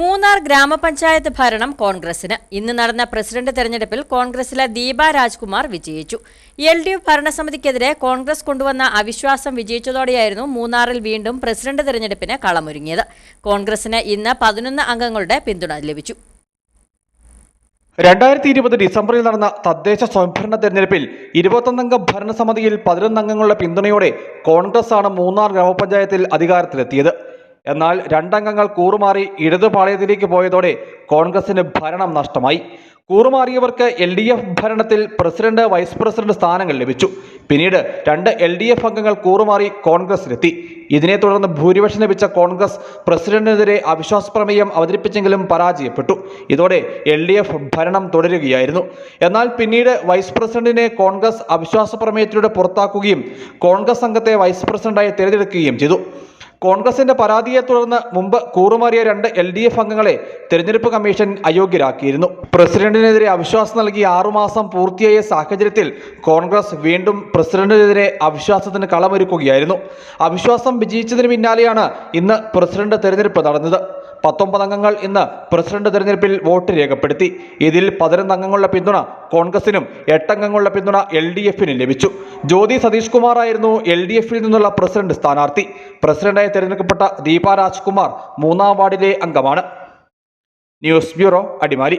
മൂന്നാർ ഗ്രാമപഞ്ചായത്ത് ഭരണം കോൺഗ്രസിന്. ഇന്ന് നടന്ന പ്രസിഡന്റ് തെരഞ്ഞെടുപ്പിൽ കോൺഗ്രസിലെ ദീപ രാജ്കുമാർ വിജയിച്ചു. എൽ ഡി എഫ് ഭരണസമിതിക്കെതിരെ കോൺഗ്രസ് കൊണ്ടുവന്ന അവിശ്വാസം വിജയിച്ചതോടെയായിരുന്നു മൂന്നാറിൽ വീണ്ടും പ്രസിഡന്റ് തെരഞ്ഞെടുപ്പിന് കളമൊരുങ്ങിയത്. കോൺഗ്രസിന് ഇന്ന് പതിനൊന്ന് അംഗങ്ങളുടെ പിന്തുണ ലഭിച്ചു. രണ്ടായിരത്തി ഇരുപത് ഡിസംബറിൽ നടന്ന തദ്ദേശ സ്വയംഭരണ തെരഞ്ഞെടുപ്പിൽ ഇരുപത്തൊന്നംഗ ഭരണസമിതിയിൽ പതിനൊന്നംഗങ്ങളുടെ പിന്തുണയോടെ കോൺഗ്രസ് ആണ് മൂന്നാർ ഗ്രാമപഞ്ചായത്തിൽ അധികാരത്തിലെത്തിയത്. എന്നാൽ രണ്ടംഗങ്ങൾ കൂറുമാറി ഇടതുപാളയത്തിലേക്ക് പോയതോടെ കോൺഗ്രസിന് ഭരണം നഷ്ടമായി. കൂറുമാറിയവർക്ക് എൽ ഡി എഫ് ഭരണത്തിൽ പ്രസിഡന്റ് വൈസ് പ്രസിഡന്റ് സ്ഥാനങ്ങൾ ലഭിച്ചു. പിന്നീട് രണ്ട് എൽ ഡി എഫ് അംഗങ്ങൾ കൂറുമാറി കോൺഗ്രസിലെത്തി. ഇതിനെ തുടർന്ന് ഭൂരിപക്ഷം ലഭിച്ച കോൺഗ്രസ് പ്രസിഡന്റിനെതിരെ അവിശ്വാസ പ്രമേയം അവതരിപ്പിച്ചെങ്കിലും പരാജയപ്പെട്ടു. ഇതോടെ എൽ ഡി എഫ് ഭരണം തുടരുകയായിരുന്നു. എന്നാൽ പിന്നീട് വൈസ് പ്രസിഡന്റിനെ കോൺഗ്രസ് അവിശ്വാസ പ്രമേയത്തിലൂടെ പുറത്താക്കുകയും കോൺഗ്രസ് അംഗത്തെ വൈസ് പ്രസിഡന്റായി തിരഞ്ഞെടുക്കുകയും ചെയ്തു. കോൺഗ്രസിന്റെ പരാതിയെ തുടർന്ന് മുമ്പ് കൂറുമാറിയ രണ്ട് എൽ ഡി എഫ് അംഗങ്ങളെ തെരഞ്ഞെടുപ്പ് കമ്മീഷൻ അയോഗ്യരാക്കിയിരുന്നു. പ്രസിഡന്റിനെതിരെ അവിശ്വാസം നൽകി ആറുമാസം പൂർത്തിയായ സാഹചര്യത്തിൽ കോൺഗ്രസ് വീണ്ടും പ്രസിഡന്റിനെതിരെ അവിശ്വാസത്തിന് കളമൊരുക്കുകയായിരുന്നു. അവിശ്വാസം വിജയിച്ചതിന് പിന്നാലെയാണ് ഇന്ന് പ്രസിഡന്റ് തെരഞ്ഞെടുപ്പ് നടന്നത്. പത്തൊമ്പത് അംഗങ്ങൾ ഇന്ന് പ്രസിഡന്റ് തെരഞ്ഞെടുപ്പിൽ വോട്ട് രേഖപ്പെടുത്തി. ഇതിൽ പതിനൊന്ന് അംഗങ്ങളുടെ പിന്തുണ കോൺഗ്രസിനും എട്ടംഗങ്ങളുടെ പിന്തുണ എൽ ഡി എഫിനും ലഭിച്ചു. ജ്യോതി സതീഷ് കുമാർ ആയിരുന്നു എൽ ഡി എഫിൽ നിന്നുള്ള പ്രസിഡന്റ് സ്ഥാനാർത്ഥി. പ്രസിഡന്റായി തെരഞ്ഞെടുക്കപ്പെട്ട ദീപ രാജ്കുമാർ മൂന്നാം വാർഡിലെ അംഗമാണ്. News bureau Adimali.